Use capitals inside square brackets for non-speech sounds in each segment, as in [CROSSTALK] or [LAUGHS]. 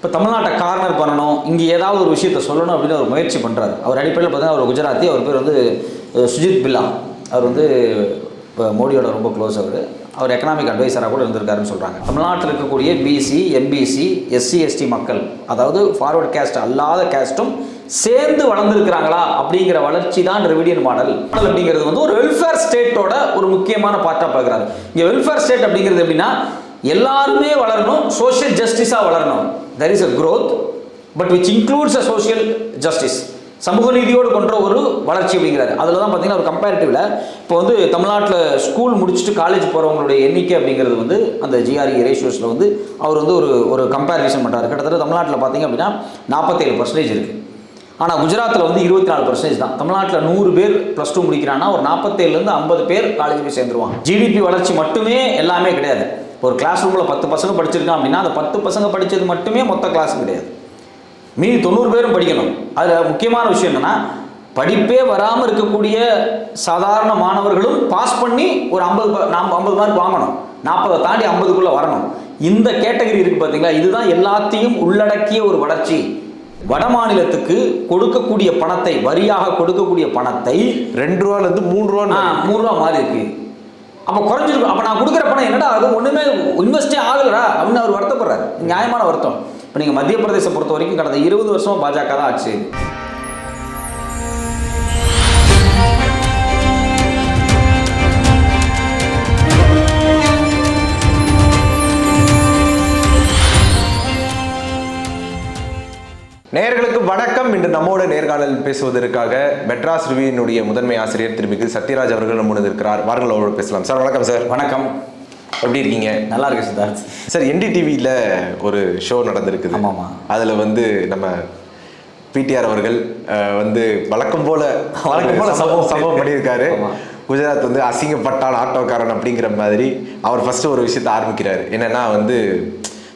இப்போ தமிழ்நாட்டை கார்னர் பண்ணணும் இங்கே ஏதாவது ஒரு விஷயத்தை சொல்லணும் அப்படின்னு ஒரு முயற்சி பண்ணுறாரு அவர் அடிப்படையில் பார்த்தீங்கன்னா அவர் குஜராத்தி அவர் பேர் வந்து சுஜித் பில்லா. அவர் வந்து இப்போ மோடியோட ரொம்ப க்ளோஸ் அவர். அவர் எக்கனாமிக் அட்வைசராக கூட இருந்திருக்காருன்னு சொல்கிறாங்க தமிழ்நாட்டில் இருக்கக்கூடிய பிசி எம்பிசி எஸ்சி எஸ்டி மக்கள் அதாவது ஃபார்வர்ட் கேஸ்ட் அல்லாத கேஸ்ட்டும் சேர்ந்து வளர்ந்துருக்கிறாங்களா அப்படிங்கிற வளர்ச்சி தான் ரெவிடியன் மாடல் மாடல் அப்படிங்கிறது வந்து ஒரு வெல்ஃபேர் ஸ்டேட்டோட ஒரு முக்கியமான பார்ட்டாக பார்க்குறாரு. இங்கே வெல்ஃபேர் ஸ்டேட் அப்படிங்கிறது எப்படின்னா எல்லாருமே வளரணும் சோஷியல் ஜஸ்டிஸாக வளரணும். There is a growth but which includes a social justice சமூக நீதியோடு கொண்ட ஒரு வளர்ச்சி அப்படிங்கிறாரு. அதில் தான் பார்த்தீங்கன்னா ஒரு கம்பேரிட்டிவில் இப்போ வந்து தமிழ்நாட்டில் ஸ்கூல் முடிச்சுட்டு காலேஜ் போகிறவங்களுடைய எண்ணிக்கை அப்படிங்கிறது வந்து அந்த ஜிஆர்இ ரேஷியோஸில் வந்து அவர் வந்து ஒரு ஒரு கம்பேரிசன் பண்ணுறாரு கிட்டத்தட்ட தமிழ்நாட்டில் பார்த்தீங்க அப்படின்னா நாற்பத்தேழு பர்சன்டேஜ் இருக்குது ஆனால் குஜராத்தில் வந்து இருபத்தி நாலு பர்சன்டேஜ் தான். தமிழ்நாட்டில் நூறு பேர் ப்ளஸ் டூ முடிக்கிறான்னா ஒரு நாற்பத்தேழுலேருந்து ஐம்பது பேர் காலேஜ் போய் சேர்ந்துருவாங்க. ஜிடிபி வளர்ச்சி மட்டுமே எல்லாமே கிடையாது. ஒரு கிளாஸ் ரூமில் பத்து பசங்க படிச்சிருக்கான் அப்படின்னா அந்த பத்து பசங்க படித்தது மட்டுமே மொத்த கிளாஸும் கிடையாது. மீதி தொண்ணூறு பேரும் படிக்கணும். அதில் முக்கியமான விஷயம் என்னென்னா படிப்பே வராமல் இருக்கக்கூடிய சாதாரண மாணவர்களும் பாஸ் பண்ணி ஒரு ஐம்பது நாம் ஐம்பது மார்க் வாங்கணும். நாற்பதை தாண்டி ஐம்பதுக்குள்ளே வரணும். இந்த கேட்டகரி இருக்குது பார்த்தீங்களா இதுதான் எல்லாத்தையும் உள்ளடக்கிய ஒரு வளர்ச்சி. வட மாநிலத்துக்கு கொடுக்கக்கூடிய பணத்தை வரியாக கொடுக்கக்கூடிய பணத்தை ரெண்டு ரூபால இருந்து மூணு ரூபா மூணு ரூபா மாறி இருக்கு. அப்போ குறைஞ்சிருக்கும் அப்போ நான் கொடுக்குற பணம் என்னடா அது ஒன்றுமே இன்வெஸ்டே ஆகலடா அப்படின்னு அவர் வருத்தப்படுறாரு. நியாயமான வருத்தம். இப்போ நீங்கள் மத்திய பிரதேசம் பொறுத்த வரைக்கும் கடந்த இருபது வருஷமாக பாஜக தான் ஆச்சு செய்யுது. நேயர்களுக்கு வணக்கம். இன்று நம்மோட நேர்காணல் பேசுவதற்காக மெட்ராஸ் ரிவியினுடைய முதன்மை ஆசிரியர் திருமிகு சத்யராஜ் அவர்கள் நம்முடன் இருக்கிறார். வாருங்கள் அவரோடு பேசலாம். சார் வணக்கம் சார். வணக்கம். எப்படி இருக்கீங்க? நல்லா இருக்கு சித்தார்த். சார் என்டிடிவியில் ஒரு ஷோ நடந்திருக்குது. ஆமாமா. அதில் வந்து நம்ம பிடிஆர் அவர்கள் வந்து வழக்கம் போல வழக்கம் போல சம்பவம் சம்பவம். பண்ணியிருக்காரு. குஜராத் வந்து அசிங்கப்பட்டால் ஆட்டோக்காரன் அப்படிங்கிற மாதிரி அவர் ஃபர்ஸ்ட் ஒரு விஷயத்தை ஆரம்பிக்கிறாரு. என்னன்னா வந்து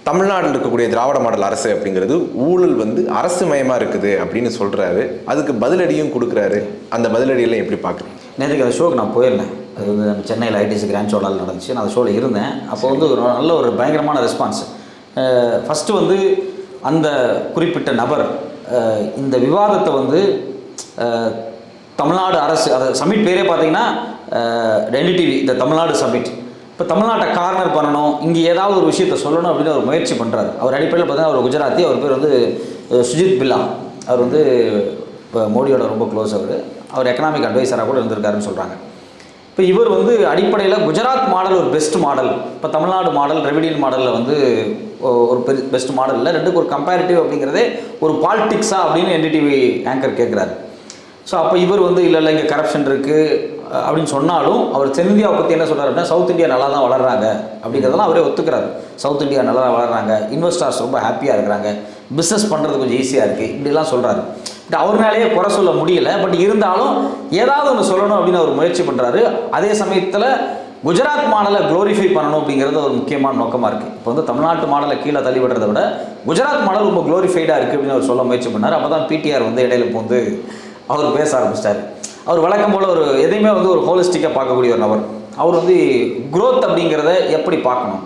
தமிழ்நாட்டில் இருக்கக்கூடிய திராவிட மாடல் அரசு அப்படிங்கிறது ஊழல் வந்து அரசு மயமாக இருக்குது அப்படின்னு சொல்கிறாரு அதுக்கு பதிலடியும் கொடுக்குறாரு. அந்த பதிலடியெல்லாம் எப்படி பார்க்குறேன் நேற்றுக்கு அந்த ஷோக்கு நான் போயிருந்தேன். அது வந்து நம்ம சென்னையில் ஐடிசி கிராண்ட் ஷோலால் நடந்துச்சு. நான் அந்த ஷோவில் இருந்தேன். அப்போ வந்து ஒரு நல்ல ஒரு பயங்கரமான ரெஸ்பான்ஸ் ஃபஸ்ட்டு வந்து அந்த குறிப்பிட்ட நபர் இந்த விவாதத்தை வந்து தமிழ்நாடு அரசு அதை சமிட் பேரே பார்த்தீங்கன்னா டிவி இந்த தமிழ்நாடு சமிட். இப்போ தமிழ்நாட்டை கார்னர் பண்ணணும் இங்கே ஏதாவது ஒரு விஷயத்தை சொல்லணும் அப்படின்னு அவர் முயற்சி பண்ணுறாரு அவர் அடிப்படையில் பார்த்தீங்கன்னா அவர் குஜராத்தி அவர் பேர் வந்து சுஜித் பில்லா. அவர் வந்து இப்போ மோடியோட ரொம்ப க்ளோஸ் அவர். அவர் எக்கனாமிக் அட்வைசராக கூட இருந்திருக்காருன்னு சொல்கிறாங்க இப்போ இவர் வந்து அடிப்படையில் குஜராத் மாடல் ஒரு பெஸ்ட் மாடல் இப்போ தமிழ்நாடு மாடல் ரெவிடியன் மாடலில் வந்து ஒரு பெரு பெஸ்ட் மாடல் இல்லை. ரெண்டுக்கு ஒரு கம்பேரிட்டிவ் அப்படிங்கிறதே ஒரு பாலிட்டிக்ஸா அப்படின்னு என்டிடிவி ஆங்கர் கேட்குறாரு ஸோ அப்போ இவர் வந்து இல்லை இல்லை இங்கே கரப்ஷன் இருக்குது அப்படின்னு சொன்னாலும் அவர் தென்னிந்தியாவை பற்றி என்ன சொல்கிறார் அப்படின்னா சவுத் இந்தியா நல்லா தான் வளர்றாங்க. அப்படிங்கிறதெல்லாம் அவரே ஒத்துக்கிறாரு. சவுத் இந்தியா நல்லா வளர்றாங்க. இன்வெஸ்டர்ஸ் ரொம்ப ஹாப்பியாக இருக்கிறாங்க. பிஸ்னஸ் பண்ணுறது கொஞ்சம் ஈஸியாக இருக்குது இப்படிலாம் சொல்கிறாரு பட் அவர் மேலேயே குறை சொல்ல முடியல. பட் இருந்தாலும் ஏதாவது ஒன்று சொல்லணும் அப்படின்னு அவர் முயற்சி பண்ணுறாரு அதே சமயத்தில் குஜராத் மாடலை க்ளோரிஃபை பண்ணணும் அப்படிங்கிறது ஒரு முக்கியமான நோக்கமாக இருக்குது இப்போ வந்து தமிழ்நாட்டு மாடலை கீழே தள்ளிவிடுறத விட குஜராத் மாடல் ரொம்ப க்ளோரிஃபைடாக இருக்குது அப்படின்னு அவர் சொல்ல முயற்சி பண்ணார். அப்போ தான் பிடிஆர் வந்து இடையில போந்து அவர் பேச ஆரம்பிச்சிட்டாரு. அவர் வழக்கம் போல் ஒரு எதையுமே வந்து ஒரு ஹோலிஸ்டிக்காக பார்க்கக்கூடிய ஒரு நபர். அவர் வந்து குரோத் அப்படிங்கிறத எப்படி பார்க்கணும்?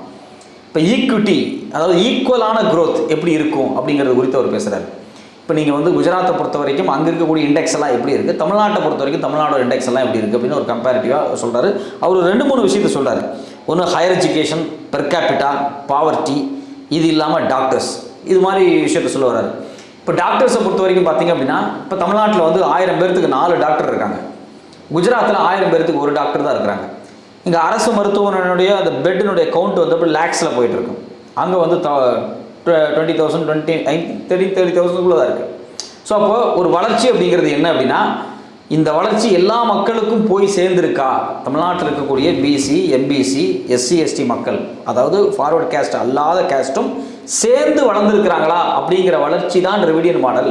இப்போ ஈக்விட்டி அதாவது ஈக்குவலான குரோத் எப்படி இருக்கும் அப்படிங்கிறது குறித்து அவர் பேசுகிறார் இப்போ நீங்கள் வந்து குஜராத்தை பொறுத்த வரைக்கும் அங்கே இருக்கக்கூடிய இண்டெக்ஸ் எல்லாம் எப்படி இருக்குது தமிழ்நாட்டை பொறுத்த வரைக்கும் தமிழ்நாடோட இண்டெக்ஸ் எல்லாம் எப்படி இருக்குது அப்படின்னு ஒரு கம்பேரிட்டிவாக சொல்கிறாரு அவர் ரெண்டு மூணு விஷயத்தை சொல்கிறார் ஒன்று higher education per capita poverty இது இல்லாமல் டாக்டர்ஸ் இது மாதிரி விஷயத்த சொல்ல வர்றாரு. இப்போ டாக்டர்ஸை பொறுத்த வரைக்கும் பார்த்தீங்க அப்படின்னா இப்போ தமிழ்நாட்டில் வந்து ஆயிரம் பேர்த்துக்கு நாலு டாக்டர் இருக்காங்க. குஜராத்தில் ஆயிரம் பேர்த்துக்கு ஒரு டாக்டர் தான் இருக்கிறாங்க. இங்கே அரசு மருத்துவமனையினுடைய அந்த பெட்டினுடைய கவுண்ட் வந்து அப்படி லேக்ஸில் போயிட்டு இருக்கும் அங்கே வந்து twenty thousand twenty thirty thirty தௌசண்ட்குள்ளே தான் இருக்குது ஸோ அப்போது ஒரு வளர்ச்சி அப்படிங்கிறது என்ன அப்படின்னா இந்த வளர்ச்சி எல்லா மக்களுக்கும் போய் சேர்ந்திருக்கா? தமிழ்நாட்டில் இருக்கக்கூடிய பிசி எம்பிசி எஸ்சி எஸ்டி மக்கள். அதாவது ஃபார்வர்ட் கேஸ்ட் அல்லாத கேஸ்ட்டும் சேர்ந்து வளர்ந்துருக்கிறாங்களா அப்படிங்கிற வளர்ச்சி தான் ரெவிடியன் மாடல்.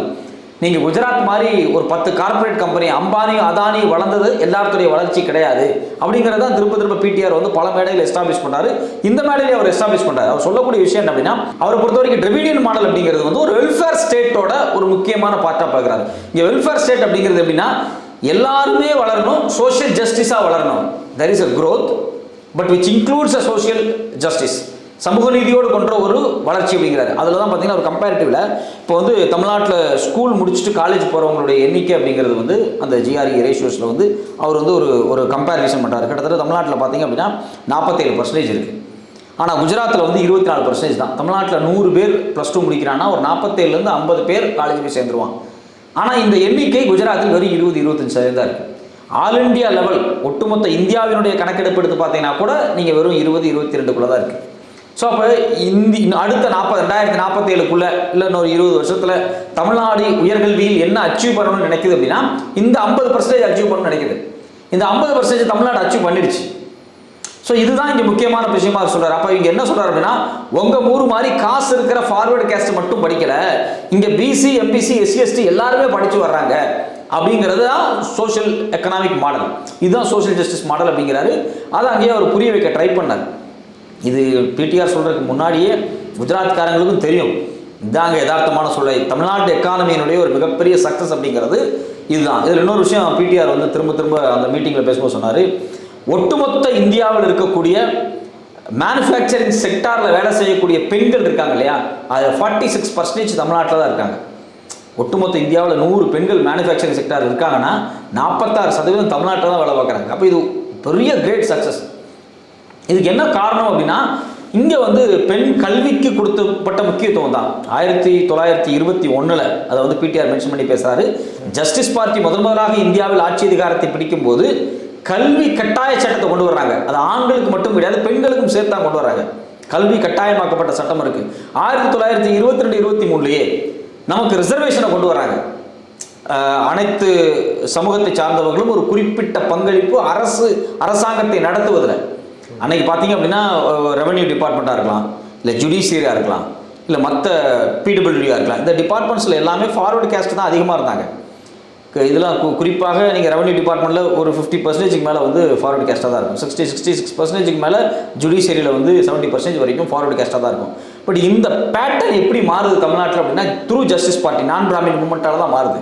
நீங்கள் குஜராத் மாதிரி ஒரு பத்து கார்ப்பரேட் கம்பெனி அம்பானி அதானி வளர்ந்தது எல்லாத்துடைய வளர்ச்சி கிடையாது. அப்படிங்கிறத தான் திரும்ப திரும்ப பிடிஆர் வந்து பல மேடையில் எஸ்டாப்ளிஷ் பண்ணாரு. இந்த மேடையிலே அவர் எஸ்டாப்ளிஷ் பண்ணார் அவர் சொல்லக்கூடிய விஷயம் என்ன அப்படின்னா அவரை பொறுத்த வரைக்கும் டிரெவிடியன் மாடல் அப்படிங்கிறது வந்து ஒரு வெல்ஃபேர் ஸ்டேட்டோட ஒரு முக்கியமான பார்ட்டாக பார்க்குறாரு. இங்கே வெல்ஃபேர் ஸ்டேட் அப்படிங்கிறது எப்படின்னா எல்லாருமே வளரணும் சோஷியல் ஜஸ்டிஸாக வளரணும். There is a growth but which includes a social justice சமூக நீதியோடு கொண்ட ஒரு வளர்ச்சி அப்படிங்கிறாரு. அதில் தான் பார்த்தீங்கன்னா ஒரு கம்பேரிட்டிவில் இப்போ வந்து தமிழ்நாட்டில் ஸ்கூல் முடிச்சுட்டு காலேஜ் போகிறவங்களுடைய எண்ணிக்கை அப்படிங்கிறது வந்து அந்த ஜிஆர்இ ரேஷியோஸில் வந்து அவர் வந்து ஒரு ஒரு கம்பேரிசன் பண்ணுறாரு கிட்டத்தட்ட தமிழ்நாட்டில் பார்த்தீங்க அப்படின்னா நாற்பத்தேழு பர்சன்டேஜ் இருக்குது ஆனால் குஜராத்தில் வந்து இருபத்தி நாலு பர்சன்டேஜ் தான். தமிழ்நாட்டில் நூறு பேர் ப்ளஸ் டூ முடிக்கிறான்னா ஒரு நாற்பத்தேழுலேருந்து ஐம்பது பேர் காலேஜ் போய் சேர்ந்துருவான் ஆனால் இந்த எண்ணிக்கை குஜராத்தில் வெறும் இருபது இருபத்தஞ்சு சதவீதம் தான் இருக்குது ஆல் இந்தியா லெவல் ஒட்டுமொத்த இந்தியாவினுடைய கணக்கெடுப்பு எடுத்து பார்த்தீங்கன்னா கூட நீங்கள் வெறும் இருபது இருபத்தி ரெண்டுக்குள்ளே தான் இருக்குது ஸோ அப்போ இந்தி அடுத்த நாற்பது ரெண்டாயிரத்தி நாற்பத்தி ஏழுக்குள்ள இல்லை இன்னொரு இருபது வருஷத்தில் தமிழ்நாடு உயர்கல்வியில் என்ன அச்சீவ் பண்ணணும்னு நினைக்குது அப்படின்னா இந்த ஐம்பது பர்சன்டேஜ் அச்சீவ் பண்ணணும்னு நினைக்குது. இந்த ஐம்பது பர்சன்டேஜ் தமிழ்நாடு அச்சீவ் பண்ணிடுச்சு. ஸோ இதுதான் இங்கே முக்கியமான விஷயமா அவர் சொல்றாரு. அப்போ இங்கே என்ன சொல்றாரு அப்படின்னா உங்க ஊர் மாதிரி காசு இருக்கிற ஃபார்வர்டு கேஸ்ட் மட்டும் படிக்கல இங்கே பிசி எம்பிசி எஸ்சி எஸ்டி எல்லாருமே படிச்சு வர்றாங்க அப்படிங்கிறது தான் சோஷியல் எக்கனாமிக் மாடல் இதுதான் சோஷியல் ஜஸ்டிஸ் மாடல் அப்படிங்கிறாரு. அதை அங்கேயே அவர் புரிய வைக்க ட்ரை பண்ணார். இது பிடிஆர் சொல்கிறதுக்கு முன்னாடியே குஜராத்காரங்களுக்கும் தெரியும். இதாங்க யதார்த்தமான சூழ்நிலை தமிழ்நாட்டு எக்கானமியினுடைய ஒரு மிகப்பெரிய சக்ஸஸ் அப்படிங்கிறது இதுதான். இதில் இன்னொரு விஷயம் பிடிஆர் வந்து திரும்ப திரும்ப அந்த மீட்டிங்கில் பேசும்போது சொன்னார். ஒட்டுமொத்த இந்தியாவில் இருக்கக்கூடிய மேனுஃபேக்சரிங் செக்டாரில் வேலை செய்யக்கூடிய பெண்கள் இருக்காங்க இல்லையா? அது ஃபார்ட்டி சிக்ஸ் பர்சன்டேஜ் தமிழ்நாட்டில் தான் இருக்காங்க. ஒட்டுமொத்த இந்தியாவில் நூறு பெண்கள் மேனுஃபேக்சரிங் செக்டார் இருக்காங்கன்னா நாற்பத்தாறு சதவீதம் தமிழ்நாட்டில் தான் வேலை பார்க்குறாங்க. அப்போ இது பெரிய கிரேட் சக்ஸஸ் இதுக்கு என்ன காரணம் அப்படின்னா இங்கே வந்து பெண் கல்விக்கு கொடுத்தப்பட்ட முக்கியத்துவம் தான். ஆயிரத்தி தொள்ளாயிரத்தி இருபத்தி ஒன்றில் அதை வந்து பிடிஆர் மென்ஷன் பண்ணி பேசுகிறாரு ஜஸ்டிஸ் பார்ட்டி முதன் முதலாக இந்தியாவில் ஆட்சி அதிகாரத்தை பிடிக்கும்போது கல்வி கட்டாய சட்டத்தை கொண்டு வர்றாங்க. அது ஆண்களுக்கு மட்டும் கிடையாது பெண்களுக்கும் சேர்த்து தான் கொண்டு வர்றாங்க. கல்வி கட்டாயமாக்கப்பட்ட சட்டம் இருக்கு. ஆயிரத்தி தொள்ளாயிரத்தி இருபத்தி ரெண்டு இருபத்தி மூணுலேயே நமக்கு ரிசர்வேஷனை கொண்டு வராங்க அனைத்து சமூகத்தை சார்ந்தவர்களும் ஒரு குறிப்பிட்ட பங்களிப்பு அரசு அரசாங்கத்தை நடத்துவதில். அன்னைக்கு பார்த்தீங்க அப்படின்னா ரெவன்யூ டிபார்ட்மெண்ட்டாக இருக்கலாம் இல்லை ஜுடிஷியரியாக இருக்கலாம் இல்லை மற்ற பிடபிள்யூடியாக இருக்கலாம். இந்த டிபார்ட்மெண்ட்ஸில் எல்லாமே ஃபார்வர்டு கேஸ்ட் தான் அதிகமாக இருந்தாங்க. இதெல்லாம் குறிப்பாக நீங்கள் ரெவன்யூ டிபார்ட்மெண்ட்டில் ஒரு ஃபிஃப்டி பர்சன்டேஜ்க்கு மேலே வந்து ஃபார்வர்டு கேஸ்ட்டாக தான் இருக்கும். சிக்ஸ்டி சிக்ஸ்டி சிக்ஸ் பர்சன்டேஜ்க்கு மேலே ஜுடிஷியரியில் வந்து செவன்ட்டி பர்சன்டேஜ் வரைக்கும் ஃபார்வர்டு கேஸ்ட்டாக தான் இருக்கும். பட் இந்த பேட்டர்ன் எப்படி மாறுது தமிழ்நாட்டில் அப்படின்னா த்ரூ ஜஸ்டிஸ் பார்ட்டி நான் பிராமின் மூமெண்ட்டால் தான் மாறுது.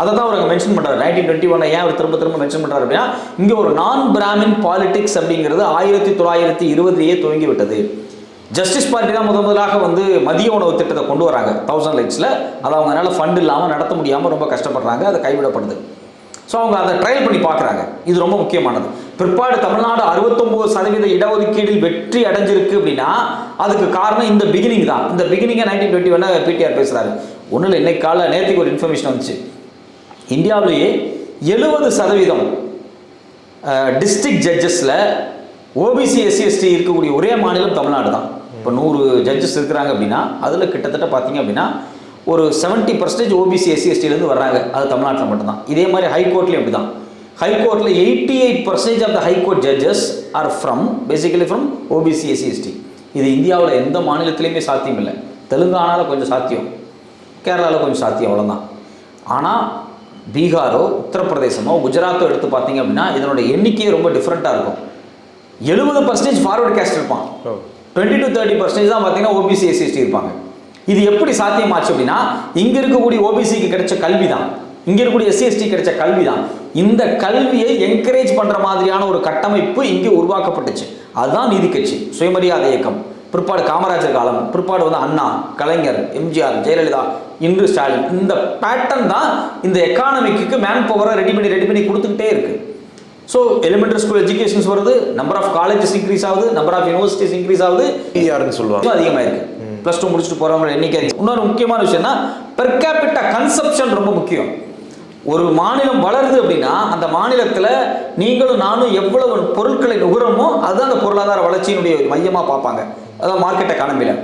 அதை தான் அவர் மென்ஷன் பண்ணுறாரு நைன்டீன் டுவெண்ட்டி ஒன் ஏன் அவர் திரும்ப திரும்ப மென்ஷன் பண்ணுறாரு அப்படின்னா இங்கே ஒரு நான் பிராமின் பாலிடிக்ஸ் அப்படிங்கிறது ஆயிரத்தி தொள்ளாயிரத்தி இருபதுலேயே துவங்கி விட்டது ஜஸ்டிஸ் பார்ட்டி தான் முத முதலாக வந்து மதிய உணவு திட்டத்தை கொண்டு வராங்க. தௌசண்ட் லைட்ஸில் அதை அவங்களால ஃபண்ட் இல்லாமல் நடத்த முடியாமல் ரொம்ப கஷ்டப்படுறாங்க. அது கைவிடப்படுது. ஸோ அவங்க அதை ட்ரையல் பண்ணி பார்க்குறாங்க. இது ரொம்ப முக்கியமானது. பிற்பாடு தமிழ்நாடு அறுபத்தொம்போது சதவீத இடஒதுக்கீடில் வெற்றி அடைஞ்சிருக்கு அப்படின்னா அதுக்கு காரணம் இந்த பிகினிங் தான். இந்த பிகினிங்கை நைன்டீன் டுவெண்ட்டி ஒன்று பிடிஆர் பேசுகிறாரு ஒன்றும் இல்லை இன்னைக்கு காலையில் நேற்றுக்கு ஒரு இன்ஃபர்மேஷன் வந்துச்சு. இந்தியாவிலேயே எழுபது சதவீதம் டிஸ்ட்ரிக்ட் ஜட்ஜஸில் ஓபிசி எஸ்சி எஸ்டி இருக்கக்கூடிய ஒரே மாநிலம் தமிழ்நாடு தான். இப்போ நூறு ஜட்ஜஸ் இருக்கிறாங்க அப்படின்னா அதில் கிட்டத்தட்ட பார்த்தீங்க அப்படின்னா ஒரு செவன்ட்டி பர்சன்டேஜ் ஓபிசி எஸ்சி எஸ்டிலேருந்து வர்றாங்க. அது தமிழ்நாட்டில் மட்டும்தான். இதே மாதிரி ஹைகோர்ட்லேயும் அப்படி தான் ஹைகோர்ட்டில் eighty eight percentage of the high court judges are from basically from OBC SC ST இது இந்தியாவில் எந்த மாநிலத்திலையுமே சாத்தியம் இல்லை. தெலுங்கானாவில் கொஞ்சம் சாத்தியம். கேரளாவில் கொஞ்சம் சாத்தியம் அவ்வளோதான் ஆனால் பீகாரோ உத்தரப்பிரதேசமோ குஜராத்தோ எடுத்து பார்த்தீங்க அப்படின்னா இதனோட எண்ணிக்கையே ரொம்ப டிஃப்ரெண்ட்டாக இருக்கும். எழுபது பர்சன்டேஜ் ஃபார்வர்டு கேஸ்ட் இருப்பான். டுவெண்ட்டி டு தேர்ட்டி பர்சன்டேஜ் தான் பார்த்தீங்கன்னா ஓபிசி எஸ்சிஎஸ்டி இருப்பாங்க. இது எப்படி சாத்தியமாச்சு அப்படின்னா இங்கே இருக்கக்கூடிய ஓபிசிக்கு கிடைச்ச கல்வி தான். இங்கே இருக்கக்கூடிய எஸ்சிஎஸ்டி கிடைச்ச கல்வி தான். இந்த கல்வியை என்கரேஜ் பண்ணுற மாதிரியான ஒரு கட்டமைப்பு இங்கே உருவாக்கப்பட்டுச்சு. அதுதான் நீதி கட்சி சுயமரியாதை இயக்கம். பிற்பாடு காமராஜர் காலம் பிற்பாடு வந்து அண்ணா கலைஞர் எம்ஜிஆர் ஜெயலலிதா இன்று ஸ்டாலின். இந்த பேட்டர்ன் தான் இந்த எக்கானமிக்கு மேன் பவரை ரெடி பண்ணி ரெடி பண்ணி கொடுத்துக்கிட்டே இருக்கு. ஸோ எலிமெண்டரி ஸ்கூல் எஜுகேஷன்ஸ் வருது நம்பர் ஆஃப் காலேஜஸ் இன்க்ரீஸ் ஆகுது நம்பர் ஆஃப் யூனிவர்சிட்டிஸ் இன்க்ரீஸ் ஆகுது. பிஆர்னு சொல்லுவாங்க. அதிகமாக இருக்கு ப்ளஸ் டூ முடிச்சுட்டு போறவங்க எண்ணிக்கை. இன்னொரு முக்கியமான விஷயம்னா பெர் கேபிட்டா கன்சப்ஷன் ரொம்ப முக்கியம். ஒரு மாநிலம் வளருது அப்படின்னா அந்த மாநிலத்தில் நீங்களும் நானும் எவ்வளவு பொருட்களை நுகரமோ அதுதான் அந்த பொருளாதார வளர்ச்சியினுடைய மையமாக பார்ப்பாங்க. அதான் மார்க்கெட் எக்கானமியில்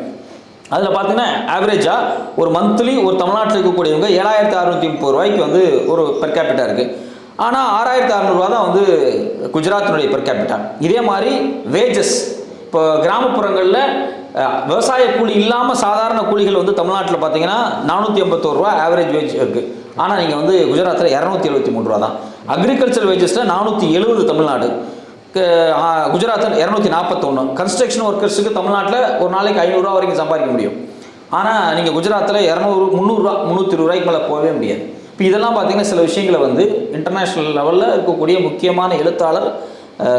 அதில் பார்த்தீங்கன்னா ஆவரேஜாக ஒரு மந்த்லி ஒரு தமிழ்நாட்டில் இருக்கக்கூடியவங்க ஏழாயிரத்தி அறுநூத்தி முப்பது ரூபாய்க்கு வந்து ஒரு பெர் கேபிட்டா இருக்குது ஆனால் ஆறாயிரத்தி அறநூறுவா தான் வந்து குஜராத்தினுடைய பெர் கேபிட்டா இதே மாதிரி வேஜஸ் இப்போ கிராமப்புறங்களில் விவசாய கூலி இல்லாமல் சாதாரண கூலிகள் வந்து தமிழ்நாட்டில் பார்த்தீங்கன்னா நானூற்றி ஐம்பத்தோரு ரூபா ஆவரேஜ் வேஜ் இருக்குது ஆனால் நீங்கள் வந்து குஜராத்தில் இரநூத்தி எழுபத்தி மூணு ரூபா தான். அக்ரிகல்ச்சர் வேஜஸில் நானூற்றி எழுபது தமிழ்நாடு. குஜராத்தில் இரநூத்தி நாற்பத்தொன்று கன்ஸ்ட்ரக்ஷன் ஒர்க்கர்ஸுக்கு தமிழ்நாட்டில் ஒரு நாளைக்கு ஐநூறுரூவா வரைக்கும் சம்பாதிக்க முடியும். ஆனால் நீங்கள் குஜராத்தில் இரநூறு முந்நூறுரூவா முந்நூற்றி ரூபாய்க்கு மேலே போகவே முடியாது. இப்போ இதெல்லாம் பார்த்தீங்கன்னா சில விஷயங்களை வந்து இன்டர்நேஷ்னல் லெவலில் இருக்கக்கூடிய முக்கியமான எழுத்தாளர்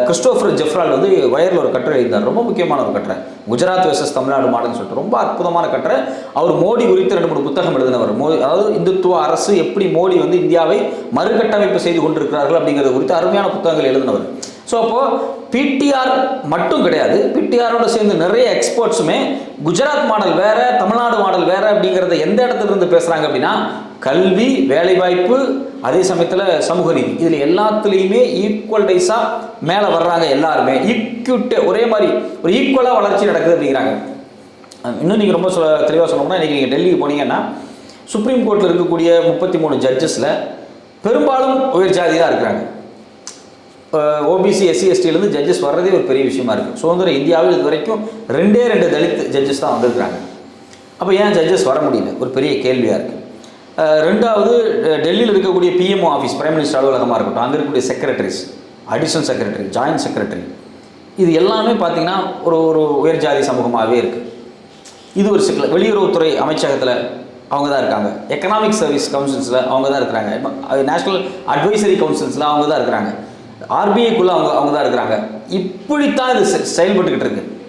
கிறிஸ்டோஃபர் ஜெஃப்ரால் வந்து வயரில் ஒரு கட்டுரை எழுந்தார் ரொம்ப முக்கியமான ஒரு கட்டுரை. குஜராத் வெர்சஸ் தமிழ்நாடு மாடல்னு சொல்லிட்டு ரொம்ப அற்புதமான கட்டுரை. அவர் மோடி குறித்து ரெண்டு மூணு புத்தகம் எழுதினவர். மோடி அதாவது இந்துத்துவ அரசு எப்படி மோடி வந்து இந்தியாவை மறுகட்டமைப்பு செய்து கொண்டிருக்கிறார்கள் அப்படிங்கிறது குறித்து அருமையான புத்தகங்கள் எழுதினவர். ஸோ அப்போது பிடிஆர் மட்டும் கிடையாது. பிடிஆரோட சேர்ந்து நிறைய எக்ஸ்பர்ட்ஸுமே குஜராத் மாடல் வேற தமிழ்நாடு மாடல் வேற அப்படிங்கிறத எந்த இடத்துல இருந்து பேசுகிறாங்க அப்படின்னா கல்வி வேலைவாய்ப்பு அதே சமயத்தில் சமூக நீதி. இதில் எல்லாத்துலேயுமே ஈக்குவல் டைஸாக மேலே வர்றாங்க எல்லாருமே. ஈக்விட்டு ஒரே மாதிரி ஒரு ஈக்குவலாக வளர்ச்சி நடக்குது அப்படிங்கிறாங்க. இன்னும் நீங்கள் ரொம்ப சொல்ல தெளிவாக சொல்லணும்னா இன்றைக்கி நீங்கள் டெல்லிக்கு போனீங்கன்னா சுப்ரீம் கோர்ட்டில் இருக்கக்கூடிய முப்பத்தி மூணு ஜட்ஜஸில் பெரும்பாலும் உயர் ஜாதி தான் இருக்கிறாங்க. ஓபிசி எஸ்சி எஸ்டிலேருந்து ஜட்ஜஸ் வர்றதே ஒரு பெரிய விஷயமா இருக்குது சுதந்திர இந்தியாவில் இது வரைக்கும் ரெண்டே ரெண்டு தலித் ஜட்ஜஸ் தான் வந்திருக்கிறாங்க. அப்போ ஏன் ஜட்ஜஸ் வர முடியல? ஒரு பெரிய கேள்வியாக இருக்குது ரெண்டாவது டெல்லியில் இருக்கக்கூடிய பிஎம்ஓ ஆஃபீஸ் பிரைம் மினிஸ்டர் அலுவலகமாக இருக்கட்டும் அங்கே இருக்கக்கூடிய secretaries additional secretary joint secretary இது எல்லாமே பார்த்திங்கன்னா ஒரு ஒரு உயர் ஜாதி சமூகமாகவே இருக்குது இது ஒரு சிக்கல். வெளியுறவுத்துறை அமைச்சகத்தில் அவங்க தான் இருக்காங்க. எக்கனாமிக் சர்வீஸ் கவுன்சில்ஸில் அவங்க தான் இருக்கிறாங்க. நேஷனல் அட்வைசரி கவுன்சில்ஸில் அவங்க தான் இருக்கிறாங்க. ஆர்பிஐக்குள்ளே அவங்க அவங்க தான் இருக்கிறாங்க. இப்படித்தான் இது செ- செயல்பட்டுக்கிட்டு இருக்கு.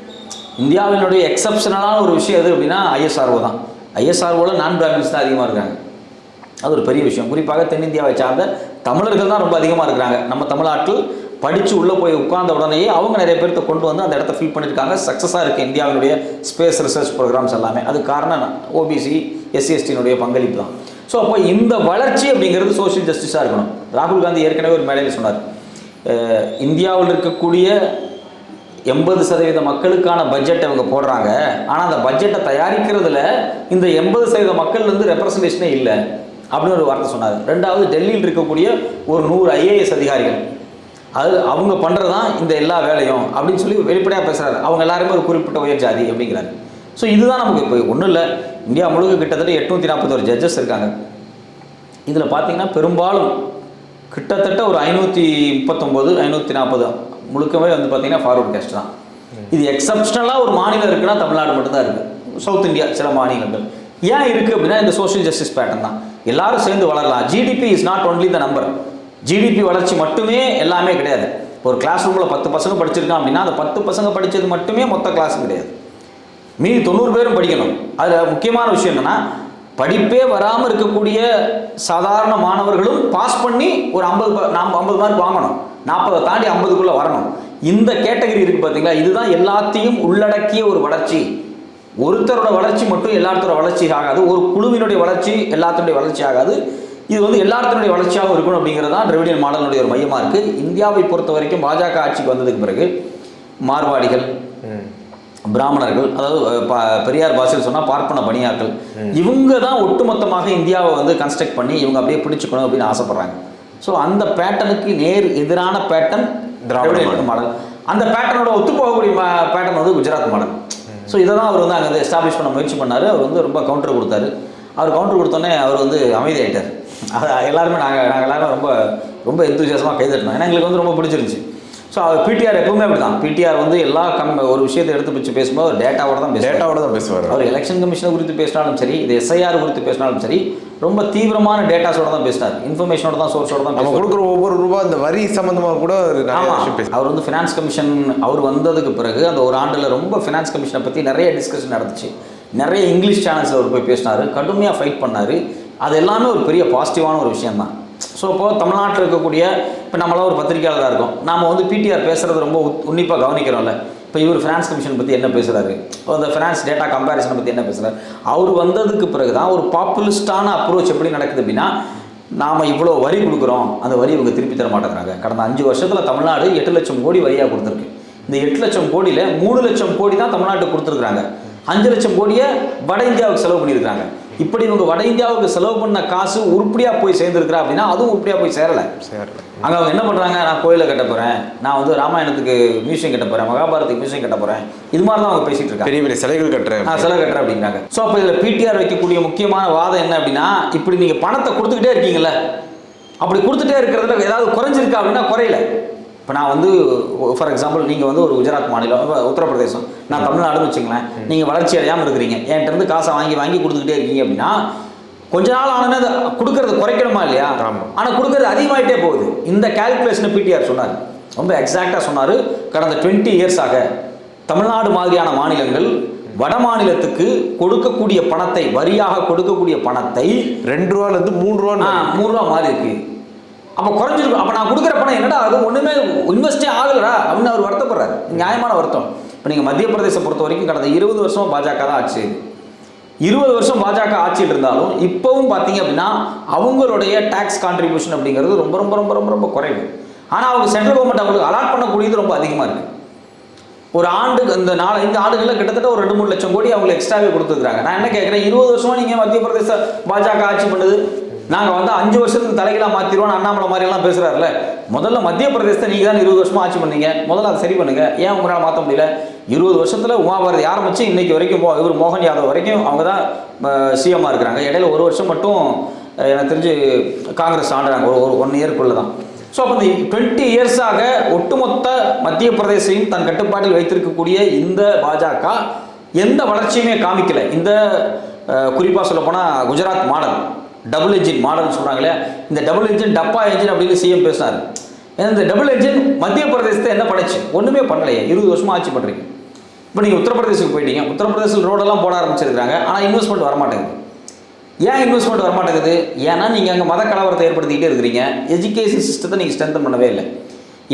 இந்தியாவினுடைய எக்ஸப்ஷனலான ஒரு விஷயம் எது அப்படின்னா ஐஎஸ்ஆர்ஓ தான். ஐஎஸ்ஆர்ஓவில் நான் பிராமின்ஸ் தான் அதிகமாக இருக்காங்க. அது ஒரு பெரிய விஷயம். குறிப்பாக தென்னிந்தியாவை சார்ந்த தமிழர்கள் தான் ரொம்ப அதிகமாக இருக்கிறாங்க. நம்ம தமிழ்நாட்டில் படித்து உள்ளே போய் உட்கார்ந்த உடனேயே அவங்க நிறைய பேர்த்த கொண்டு வந்து அந்த இடத்த ஃபில் பண்ணியிருக்காங்க. சக்ஸஸாக இருக்குது இந்தியாவினுடைய ஸ்பேஸ் ரிசர்ச் ப்ரோக்ராம்ஸ் எல்லாமே. அது காரணம் ஓபிசி எஸ்சிஎஸ்டினுடைய பங்களிப்பு தான். ஸோ அப்போ இந்த வளர்ச்சி அப்படிங்கிறது சோஷியல் ஜஸ்டிஸாக இருக்கணும். ராகுல் காந்தி ஏற்கனவே ஒரு மேடையில் சொன்னார். இந்தியாவில் இருக்கக்கூடிய எண்பது சதவீத மக்களுக்கான பட்ஜெட் இவங்க போடுறாங்க. ஆனால் அந்த பட்ஜெட்டை தயாரிக்கிறதுல இந்த எண்பது சதவீத மக்கள் வந்து ரெப்ரசன்டேஷனே இல்லை அப்படின்னு ஒரு வார்த்தை சொன்னார். ரெண்டாவது டெல்லியில் இருக்கக்கூடிய ஒரு நூறு ஐஏஎஸ் அதிகாரிகள். அது அவங்க பண்ணுறது தான் இந்த எல்லா வேலையும் அப்படின்னு சொல்லி வெளிப்படையாக பேசுகிறாரு அவங்க எல்லாருமே ஒரு குறிப்பிட்ட உயர் ஜாதி அப்படிங்கிறாரு. ஸோ இதுதான் நமக்கு இப்போ ஒன்றும் இல்லை. இந்தியா முழுக்க கிட்டத்தட்ட எட்நூற்றி நாற்பத்தோரு ஜட்ஜஸ் இருக்காங்க. இதில் பார்த்தீங்கன்னா பெரும்பாலும் கிட்டத்தட்ட ஒரு ஐநூற்றி முப்பத்தொம்போது ஐநூற்றி நாற்பது முழுக்கவே வந்து பார்த்தீங்கன்னா ஃபார்வர்ட் கேஸ்ட் தான். இது எக்ஸப்ஷனலாக ஒரு மாநிலம் இருக்குன்னா தமிழ்நாடு மட்டும்தான் இருக்குது சவுத் இந்தியா சில மாநிலங்கள். ஏன் இருக்குது அப்படின்னா இந்த சோஷியல் ஜஸ்டிஸ் பேட்டர்ன் தான். எல்லாரும் சேர்ந்து வளரலாம். GDP is not only the number GDP வளர்ச்சி மட்டுமே எல்லாமே கிடையாது. ஒரு கிளாஸ் ரூமில் பத்து பசங்க படிச்சிருக்கான் அப்படின்னா அந்த பத்து பசங்க படித்தது மட்டுமே மொத்த கிளாஸும் கிடையாது. மீதி தொண்ணூறு பேரும் படிக்கணும். அதில் முக்கியமான விஷயம் என்னன்னா படிப்பே வராமல் இருக்கக்கூடிய சாதாரண மாணவர்களும் பாஸ் பண்ணி ஒரு ஐம்பது நாம் ஐம்பது மார்க் வாங்கணும். நாற்பதை தாண்டி ஐம்பதுக்குள்ளே வரணும். இந்த கேட்டகரி இருக்குது பார்த்தீங்களா இதுதான் எல்லாத்தையும் உள்ளடக்கிய ஒரு வளர்ச்சி. ஒருத்தரோட வளர்ச்சி மட்டும் எல்லாத்தோட வளர்ச்சி ஆகாது. ஒரு குழுவினுடைய வளர்ச்சி எல்லாத்தினுடைய வளர்ச்சி ஆகாது. இது வந்து எல்லாத்தினுடைய வளர்ச்சியாகவும் இருக்கணும் அப்படிங்கிறது தான் திராவிடியன் மாடலுடைய ஒரு மையமாக இருக்குது இந்தியாவை பொறுத்த வரைக்கும் பாஜக ஆட்சிக்கு வந்ததுக்கு பிறகு மார்வாடிகள் பிராமணர்கள் அதாவது பெரியார் பாஷையில் சொன்னால் பார்ப்பன பணியாட்கள் இவங்க தான் ஒட்டுமொத்தமாக இந்தியாவை வந்து கன்ஸ்ட்ரக்ட் பண்ணி இவங்க அப்படியே பிடிச்சுக்கணும் அப்படின்னு ஆசைப்படுறாங்க. ஸோ அந்த பேட்டனுக்கு நேர் எதிரான பேட்டன் திராவிட மாடல். அந்த பேட்டனோட ஒத்து போகக்கூடிய பேட்டன் வந்து குஜராத் மாடல். ஸோ இதை தான் அவர் வந்து அங்கே வந்து எஸ்டாப்ளிஷ் பண்ண முயற்சி பண்ணார். அவர் வந்து ரொம்ப கவுண்டர் கொடுத்தாரு. அவர் கவுண்டர் கொடுத்தோன்னே அவர் வந்து அமைதியாயிட்டார். [LAUGHS] அது எல்லாருமே நாங்கள் நாங்கள் எல்லாரும் ரொம்ப ரொம்ப எந்தூசியாசமாக கைதட்டணும். ஏன்னா எங்களுக்கு வந்து ரொம்ப பிடிச்சிருந்துச்சு. ஸோ அவர் பிடிஆர் எப்பவுமே அப்படி தான் பிடிஆர் வந்து எல்லா கம் ஒரு விஷயத்தை எடுத்து வச்சு பேசும்போது அவர் டேட்டாவோட தான் டேட்டாவோட தான் பேசுவார். அவர் எலெக்ஷன் கமிஷனை குறித்து பேசினாலும் சரி இது எஸ்ஐஆர் குறித்து பேசினாலும் சரி ரொம்ப தீவிரமான டேட்டாஸோட தான் பேசினார். இன்ஃபர்மேஷனோட தான் சோர்ஸோட தான் நம்ம கொடுக்குற ஒவ்வொரு ரூபா இந்த வரி சம்பந்தமா கூட ஒரு அவர் வந்து ஃபினான்ஸ் கமிஷன் அவர் வந்ததுக்கு பிறகு அந்த ஒரு ஆண்டில் ரொம்ப ஃபினான்ஸ் கமிஷனை பற்றி நிறைய டிஸ்கஷன் நடந்துச்சு. நிறைய இங்கிலீஷ் சேனல்ஸில் அவர் போய் பேசினார். கடுமையாக ஃபைட் பண்ணார். அது எல்லாமே ஒரு பெரிய பாசிட்டிவான ஒரு விஷயம் தான் ஸோ இப்போது தமிழ்நாட்டில் இருக்கக்கூடிய இப்போ நம்மளாம் ஒரு பத்திரிகையாளராக இருக்கும். நாம் வந்து பிடிஆர் பேசுகிறது ரொம்ப உன்னிப்பாக கவனிக்கிறோம்ல. இப்போ இவர் ஃபினான்ஸ் கமிஷன் பற்றி என்ன பேசுகிறாரு அந்த ஃபினான்ஸ் டேட்டா கம்பேரிசனை பற்றி என்ன பேசுகிறார் அவர் வந்ததுக்கு பிறகு தான் ஒரு பாப்புலிஸ்டான அப்ரோச் எப்படி நடக்குது அப்படின்னா நாம் இவ்வளோ வரி கொடுக்குறோம். அந்த வரி இவங்க திருப்பி தர மாட்டேங்கிறாங்க. கடந்த அஞ்சு வருஷத்தில் தமிழ்நாடு எட்டு லட்சம் கோடி வரியாக கொடுத்துருக்கு. இந்த எட்டு லட்சம் கோடியில் மூணு லட்சம் கோடி தான் தமிழ்நாட்டுக்கு கொடுத்துருக்குறாங்க. அஞ்சு லட்சம் கோடியை வட இந்தியாவுக்கு செலவு பண்ணியிருக்கிறாங்க. இப்படி இவங்க வட இந்தியாவுக்கு செலவு பண்ண காசு உருப்படியாக போய் சேர்ந்துருக்குறா அப்படின்னா அதுவும் உருப்படியாக போய் சேரலை. சரி அங்கே அவங்க என்ன பண்ணுறாங்க நான் கோயிலை கட்ட போகிறேன் நான் வந்து ராமாயணத்துக்கு மியூசியம் கட்ட போகிறேன் மகாபாரத்துக்கு மியூசியம் கட்ட போகிறேன் இது மாதிரி தான் அவங்க பேசிகிட்டு இருக்காங்க. பெரிய பெரிய சிலைகள் கட்டுறேன் நான் செலவு கட்டுறேன் அப்படிங்கிறாங்க. ஸோ அப்போ இதில் பிடிஆர் வைக்கக்கூடிய முக்கியமான வாதம் என்ன அப்படின்னா இப்படி நீங்கள் பணத்தை கொடுத்துக்கிட்டே இருக்கீங்கல்ல. அப்படி கொடுத்துட்டே இருக்கிறதுல ஏதாவது குறைஞ்சிருக்கா அப்படின்னா குறையல. இப்போ நான் வந்து ஃபார் எக்ஸாம்பிள் நீங்கள் வந்து ஒரு குஜராத் மாநிலம் இப்ப உத்தரப்பிரதேசம் நான் தமிழ்நாடுன்னு வச்சுங்களேன் நீங்கள் வளர்ச்சி அடையாமல் இருக்கிறீங்க. என்கிட்ட இருந்து காசை வாங்கி வாங்கி கொடுத்துக்கிட்டே இருக்கீங்க அப்படின்னா கொஞ்ச நாள் ஆனோன்னே அதை கொடுக்கறது குறைக்கணுமா இல்லையா. ஆனால் கொடுக்கறது அதிகமாயிட்டே போகுது. இந்த கால்குலேஷனை பிடிஆர் சொன்னார். ரொம்ப எக்ஸாக்டாக சொன்னார். கடந்த டுவெண்ட்டி இயர்ஸாக தமிழ்நாடு மாதிரியான மாநிலங்கள் வட மாநிலத்துக்கு கொடுக்கக்கூடிய பணத்தை வரியாக கொடுக்கக்கூடிய பணத்தை ரெண்டு ரூபால இருந்து மூணு ரூபா மூணு ரூபா மாறி இருக்கு. அப்போ குறைஞ்சிருக்கும் அப்போ நான் கொடுக்குற பணம் என்னடா அது ஒன்றுமே இன்வெஸ்டே ஆகலடா அப்படின்னு அவர் வருத்தப்படுறாரு. நியாயமான வருத்தம். இப்போ நீங்கள் மத்திய பிரதேச பொறுத்த வரைக்கும் கடந்த இருபது வருஷமாக பாஜக தான் ஆட்சி. இருபது வருஷம் பாஜக ஆட்சியில் இருந்தாலும் இப்போவும் பார்த்தீங்க அப்படின்னா அவங்களுடைய டேக்ஸ் கான்ட்ரிபியூஷன் அப்படிங்கிறது ரொம்ப ரொம்ப ரொம்ப ரொம்ப ரொம்ப குறைவு. ஆனால் அவங்க சென்ட்ரல் கவர்மெண்ட் அவங்களுக்கு அலாட் பண்ணக்கூடியது ரொம்ப அதிகமாக இருக்குது ஒரு ஆண்டு இந்த நாலு இந்த ஆண்டுகளில் கிட்டத்தட்ட ஒரு ரெண்டு மூணு லட்சம் கோடி அவங்களுக்கு எக்ஸ்ட்ராவே கொடுத்துருக்காங்க நான் என்ன கேட்குறேன் இருபது வருஷமாக நீங்கள் மத்திய பிரதேச பாஜக ஆட்சி பண்ணுது. நாங்கள் வந்து அஞ்சு வருஷத்துக்கு தலைகளாக மாற்றிடுவோம் அண்ணாமலை மாதிரியெல்லாம் பேசுகிறாருல முதல்ல மத்திய பிரதேசத்தை நீங்கள் தான் இருபது வருஷமாக ஆட்சி பண்ணீங்க. முதல்ல அதை சரி பண்ணுங்கள் ஏன் உங்களால் மாற்ற முடியல? இருபது வருஷத்தில் உமாபாரதி ஆரம்பித்து இன்றைக்கி வரைக்கும் மோ- இவர் மோகன் யாதவ் வரைக்கும் அவங்க தான் சிஎம்மாக இருக்கிறாங்க. இடையில ஒரு வருஷம் மட்டும் எனக்கு தெரிஞ்சு காங்கிரஸ் ஆண்டுறாங்க. ஒரு ஒரு ஒன் இயர்க்குள்ளே தான் ஸோ அப்போ இந்த டுவெண்ட்டி இயர்ஸாக ஒட்டுமொத்த மத்திய பிரதேசையும் தன் கட்டுப்பாட்டில் வைத்திருக்கக்கூடிய இந்த பாஜக எந்த வளர்ச்சியுமே காமிக்கலை. இந்த குறிப்பாக சொல்லப்போனால் குஜராத் மாடல். டபுள் என்ஜின் மாடல்னு சொல்கிறாங்களே இந்த டபுள் என்ஜின் டப்பா என்ஜின் அப்படின்னு சிஎம் பேசினார். ஏன்னா இந்த டபுள் என்ஜின் மத்திய பிரதேசத்தை என்ன பண்ணுச்சு? ஒன்றுமே பண்ணலையே. இருபது வருஷமாக ஆட்சி பண்ணுறீங்க இப்போ நீங்கள் உத்தரப்பிரதேசத்துக்கு போயிட்டீங்க. உத்தரப்பிரதேசத்தில் ரோடெல்லாம் போட ஆரம்பிச்சிருக்காங்க ஆனால் இன்வெஸ்ட்மெண்ட் வரமாட்டேங்குது ஏன் இன்வெஸ்ட்மெண்ட் வரமாட்டேங்குது ஏன்னா நீங்கள் அங்கே மத கலவரத்தை ஏற்படுத்திக்கிட்டே இருக்கிறீங்க. எஜுகேஷன் சிஸ்டத்தை நீங்கள் ஸ்ட்ரென்தன் பண்ணவே இல்லை.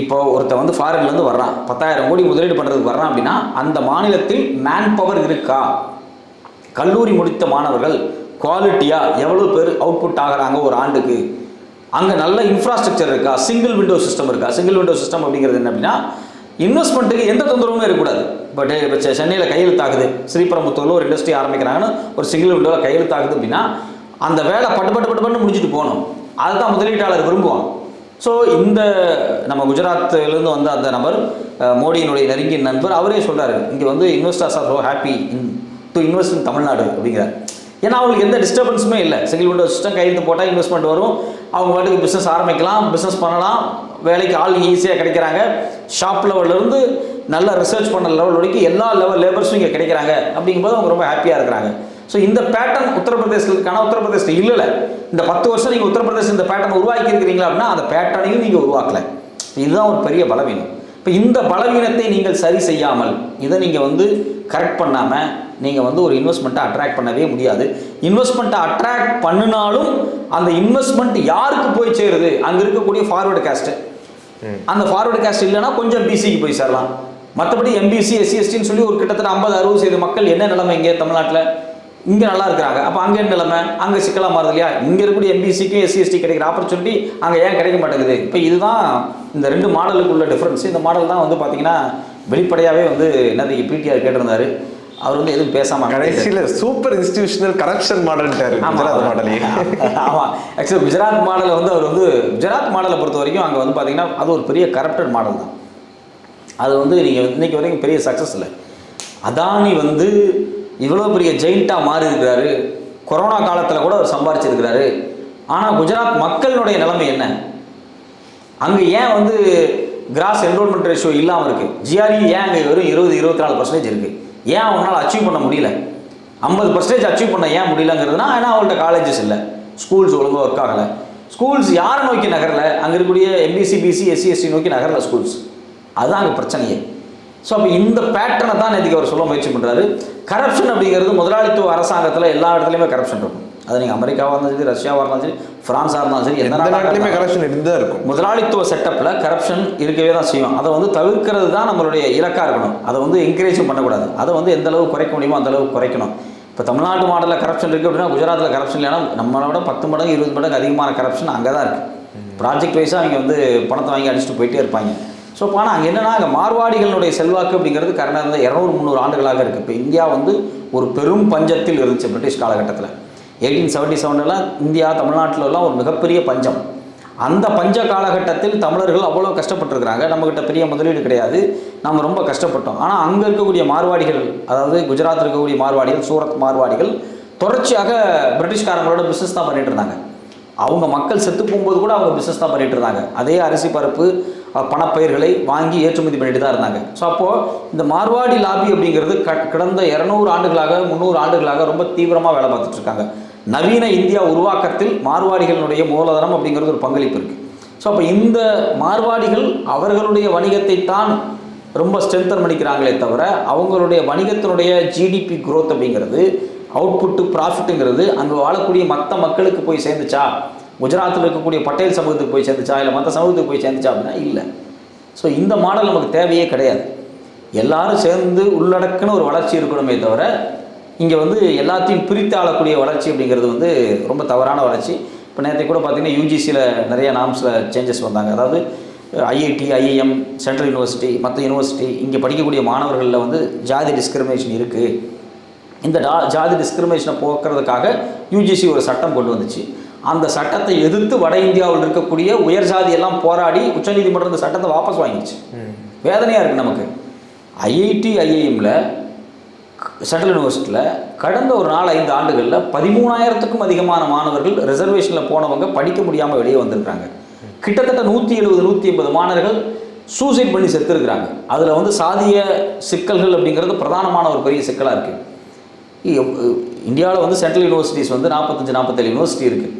இப்போ ஒருத்தன் வந்து ஃபாரின்லேருந்து வர்றான். பத்தாயிரம் கோடி முதலீடு பண்ணுறதுக்கு வர்றான் அப்படின்னா அந்த மாநிலத்தில் மேன் பவர் இருக்கா? கல்லூரி முடித்த மாணவர்கள் குவாலிட்டியாக எவ்வளோ பேர் அவுட்புட் ஆகுறாங்க ஒரு ஆண்டுக்கு? அங்கே நல்ல இன்ஃப்ராஸ்ட்ரக்சர் இருக்கா? சிங்கிள் விண்டோ சிஸ்டம் இருக்கா? சிங்கிள் விண்டோ சிஸ்டம் அப்படிங்கிறது என்ன அப்படின்னா இன்வெஸ்ட்மெண்ட்டுக்கு எந்த தொந்தரவுமே இருக்கக்கூடாது. பட் இப்போ சென்னையில் கையெழுத்தாகுது ஸ்ரீபெரும்புத்தூரில் ஒரு இண்டஸ்ட்ரி ஆரம்பிக்கிறாங்கன்னு ஒரு சிங்கிள் விண்டோவில் கையெழுத்தாகுது அப்படின்னா அந்த வேலை பட்டு பட்டு பட்டு பட்டு முடிச்சுட்டு போகணும். அதுதான் முதலீட்டாளர் விரும்புவான். ஸோ இந்த நம்ம குஜராத்லேருந்து வந்த அந்த நபர் மோடியினுடைய நெருங்கிய நண்பர் அவரே சொல்கிறாரு இங்கே வந்து investors are so happy in to invest in Tamil Nadu அப்படிங்கிறார். ஏன்னா அவங்களுக்கு எந்த டிஸ்டர்பன்ஸுமே இல்லை. சிங்கிள் விண்டோ சிஸ்டம் கையெழுத்து போட்டால் இன்வெஸ்ட்மெண்ட் வரும். அவங்க பாட்டுக்கு பிஸ்னஸ் ஆரம்பிக்கலாம் பிஸ்னஸ் பண்ணலாம். வேலைக்கு ஆள் ஈஸியாக கிடைக்கிறாங்க. ஷாப் லெவல்லேருந்து நல்ல ரிசர்ச் பண்ண லெவல் வரைக்கும் எல்லா லெவல் லேபர்ஸும் இங்கே கிடைக்கிறாங்க. அப்படிங்கும்போது அவங்க ரொம்ப ஹாப்பியாக இருக்கிறாங்க. ஸோ இந்த பேட்டர்ன் உத்தரப்பிரதேசத்துக்கான உத்தரப்பிரதேசத்தில் இல்லை இந்த பத்து வருஷம் நீங்கள் உத்தரப்பிரதேசம் இந்த பேட்டர்ன் உருவாக்கி இருக்கிறீங்களா அப்படின்னா அந்த பேட்டர்னையும் நீங்கள் உருவாக்கல. இதுதான் ஒரு பெரிய பலவீனம். இப்போ இந்த பலவீனத்தை நீங்கள் சரி செய்யாமல் இதை நீங்கள் வந்து கரெக்ட் பண்ணாமல் நீங்கள் வந்து ஒரு இன்வெஸ்ட்மெண்ட்டை அட்ராக்ட் பண்ணவே முடியாது. இன்வெஸ்ட்மெண்ட்டை அட்ராக்ட் பண்ணினாலும் அந்த இன்வெஸ்ட்மெண்ட் யாருக்கு போய் சேருது? அங்கே இருக்கக்கூடிய ஃபார்வர்டு காஸ்ட்டு அந்த ஃபார்வர்டு காஸ்ட் இல்லைன்னா கொஞ்சம் பிசிக்கு போய் சேரலாம். மற்றபடி எம்பிசி எஸ்சி எஸ்டின்னு சொல்லி ஒரு கிட்டத்தட்ட ஐம்பது அறுபது சதவீத மக்கள் என்ன நிலைமை இங்கே தமிழ்நாட்டில்? இங்கே நல்லா இருக்கிறாங்க. அப்போ அங்கே நிலைமை? அங்கே சிக்கலாக மாறுது இல்லையா? இங்கே இருக்கக்கூடிய எம்பிசிக்கும் எஸ்சி எஸ்டி கிடைக்கிற ஆப்பர்ச்சுனிட்டி அங்கே ஏன் கிடைக்க மாட்டேங்குது? இப்போ இதுதான் இந்த ரெண்டு மாடலுக்கு உள்ள டிஃப்ரென்ஸ் இந்த மாடல் தான் வந்து பார்த்தீங்கன்னா வெளிப்படையாகவே வந்து என்னதுக்கு பிடிஆர் கேட்டிருந்தாரு. அவர் வந்து எதுவும் பேசாமல் கடைசியில சூப்பர் இன்ஸ்டிடியூஷனல் கரப்ஷன் மாடல்ட்டாரு குஜராத் மாடலே. [LAUGHS] ஆமாம் ஆக்சுவலி குஜராத் மாடலை வந்து அவர் வந்து குஜராத் மாடலை பொறுத்த வரைக்கும் அங்கே வந்து பார்த்தீங்கன்னா அது ஒரு பெரிய கரப்டட் மாடல் தான். அது வந்து நீங்கள் இன்னைக்கு வரைக்கும் பெரிய சக்ஸஸ் இல்லை. அதானி வந்து இவ்வளோ பெரிய ஜெயிண்ட்டாக மாறி இருக்கிறாரு கொரோனா காலத்தில் கூட அவர் சம்பாரிச்சிருக்கிறாரு. ஆனால் குஜராத் மக்களுடைய நிலைமை என்ன? அங்கே ஏன் வந்து கிராஸ் என்ரோல்மெண்ட் ரேஷியோ இல்லாமல் இருக்குது ஜிஆர்இ ஏன் அங்கே வெறும் இருபது இருபத்தி நாலு பர்சன்டேஜ் இருக்குது ஏன் அவனால் அச்சீவ் பண்ண முடியல? ஐம்பது பர்சன்டேஜ் அச்சீவ் பண்ண ஏன் முடியலங்கிறதுனா ஏன்னா அவங்கள்ட்ட காலேஜஸ் இல்லை. ஸ்கூல்ஸ் ஒழுங்காக ஒர்க் ஆகலை. ஸ்கூல்ஸ் யாரை நோக்கி நகரலை? அங்கே இருக்கக்கூடிய எம்பிசி பிசி எஸ்சி எஸ்சி நோக்கி நகரலை ஸ்கூல்ஸ் அதுதான் அங்கே பிரச்சனையே. ஸோ அப்போ இந்த பேட்டர்னை தான் நேற்றுக்கு அவர் சொல்ல முயற்சி பண்ணுறாரு கரப்ஷன் அப்படிங்கிறது முதலாளித்துவ அரசாங்கத்தில் எல்லா இடத்துலையுமே கரப்ஷன் இருக்கும். அது நீங்கள் அமெரிக்காவாக இருந்தாலும் சரி ரஷ்யாவாக இருந்தாலும் சரி ஃப்ரான்ஸாக இருந்தாலும் சரி எந்த நாட்டிலுமே கரப்ஷன் இருந்தா இருக்கும். முதலாளித்துவ செட்டப்பில் கரப்ஷன் இருக்கவே தான் செய்யும். அதை வந்து தவிர்க்கிறது தான் நம்மளுடைய இலக்காக இருக்கணும். அதை வந்து என்கரேஜும் பண்ணக்கூடாது. அதை வந்து எந்த அளவுக்கு குறைக்க முடியுமோ அந்த அளவுக்கு குறைக்கணும். இப்போ தமிழ்நாட்டு மாடலில் கரப்ஷன் இருக்குது அப்படின்னா குஜராத்தில் கரப்ஷன் இல்லைனா நம்மளோட பத்து மடங்கு இருபது மடங்கு அதிகமான கரப்ஷன் அங்கே தான் இருக்குது ப்ராஜெக்ட் வைஸாக அவங்க வந்து பணத்தை வாங்கி அடிச்சுட்டு போயிட்டே இருப்பாங்க. ஸோ இப்போ ஆனால் அங்கே என்னன்னா அங்கே மார்வாடிகளுடைய செல்வாக்கு அப்படிங்கிறது கடந்த இரநூறு முந்நூறு ஆண்டுகளாக இருக்குது இப்போ இந்தியா வந்து ஒரு பெரும் பஞ்சத்தில் இருந்துச்சு பிரிட்டிஷ் காலகட்டத்தில். எயிட்டீன் செவன்ட்டி செவன்லாம் இந்தியா தமிழ்நாட்டிலலாம் ஒரு மிகப்பெரிய பஞ்சம். அந்த பஞ்ச காலகட்டத்தில் தமிழர்கள் அவ்வளோ கஷ்டப்பட்டிருக்கிறாங்க. நம்மக்கிட்ட பெரிய முதலீடு கிடையாது. நம்ம ரொம்ப கஷ்டப்பட்டோம். ஆனால் அங்கே இருக்கக்கூடிய மார்வாடிகள் அதாவது குஜராத்தில் இருக்கக்கூடிய மார்வாடிகள் சூரத் மார்வாடிகள் தொடர்ச்சியாக பிரிட்டிஷ்காரங்களோட பிஸ்னஸ் தான் பண்ணிகிட்டு இருந்தாங்க. அவங்க மக்கள் செத்து போகும்போது கூட அவங்க பிஸ்னஸ் தான் பண்ணிகிட்டு இருந்தாங்க. அதே அரிசி பருப்பு பணப்பயிர்களை வாங்கி ஏற்றுமதி பண்ணிட்டு தான் இருந்தாங்க. ஸோ அப்போது இந்த மார்வாடி லாபி அப்படிங்கிறது க கடந்த இரநூறு ஆண்டுகளாக முந்நூறு ஆண்டுகளாக ரொம்ப தீவிரமாக வேலை பார்த்துட்டு இருக்காங்க. நவீன இந்தியா உருவாக்கத்தில் மார்வாடிகளுடைய மூலதனம் அப்படிங்கிறது ஒரு பங்களிப்பு இருக்குது ஸோ அப்போ இந்த மார்வாடிகள் அவர்களுடைய வணிகத்தை தான் ரொம்ப ஸ்ட்ரென்தன் பண்ணிக்கிறாங்களே தவிர அவங்களுடைய வணிகத்தினுடைய ஜிடிபி க்ரோத் அப்படிங்கிறது அவுட்புட்டு ப்ராஃபிட்டுங்கிறது அங்கே வாழக்கூடிய மற்ற மக்களுக்கு போய் சேர்ந்துச்சா? குஜராத்தில் இருக்கக்கூடிய பட்டேல் சமூகத்துக்கு போய் சேர்ந்துச்சா? இல்லை மற்ற சமூகத்துக்கு போய் சேர்ந்துச்சா அப்படின்னா இல்லை. ஸோ இந்த மாடல் நமக்கு தேவையே கிடையாது. எல்லாரும் சேர்ந்து உள்ளடக்குன்னு ஒரு வளர்ச்சி இருக்கணுமே தவிர இங்கே வந்து எல்லாத்தையும் பிரித்து ஆளக்கூடிய வளர்ச்சி அப்படிங்கிறது வந்து ரொம்ப தவறான வளர்ச்சி. இப்போ நேற்று கூட பார்த்தீங்கன்னா யூஜிசியில் நிறைய நாம்ஸில் சேஞ்சஸ் வந்தாங்க. அதாவது ஐஐடி ஐஐஎம் சென்ட்ரல் யூனிவர்சிட்டி மற்ற யூனிவர்சிட்டி இங்கே படிக்கக்கூடிய மாணவர்களில் வந்து ஜாதி டிஸ்கிரிமினேஷன் இருக்குது இந்த டா ஜாதி டிஸ்கிரிமினேஷனை போக்குறதுக்காக யூஜிசி ஒரு சட்டம் கொண்டு வந்துச்சு. அந்த சட்டத்தை எதிர்த்து வட இந்தியாவில் இருக்கக்கூடிய உயர் ஜாதி எல்லாம் போராடி உச்சநீதிமன்றம் இந்த சட்டத்தை வாபஸ் வாங்கிடுச்சு. வேதனையாக இருக்குது நமக்கு. ஐஐடி ஐஐஎம்மில் சென்ட்ரல் யூனிவர்சிட்டியில் கடந்த ஒரு நாலு ஐந்து ஆண்டுகளில் பதிமூணாயிரத்துக்கும் அதிகமான மாணவர்கள் ரிசர்வேஷனில் போனவங்க படிக்க முடியாமல் வெளியே வந்திருக்காங்க கிட்டத்தட்ட நூற்றி எழுபது நூற்றி எண்பது மாணவர்கள் சூசைட் பண்ணி செத்துருக்குறாங்க. அதில் வந்து சாதிய சிக்கல்கள் அப்படிங்கிறது பிரதானமான ஒரு பெரிய சிக்கலாக இருக்குது இந்தியாவில் வந்து சென்ட்ரல் யூனிவர்சிட்டிஸ் வந்து நாற்பத்தஞ்சு நாற்பத்தேழு யூனிவர்சிட்டி இருக்குது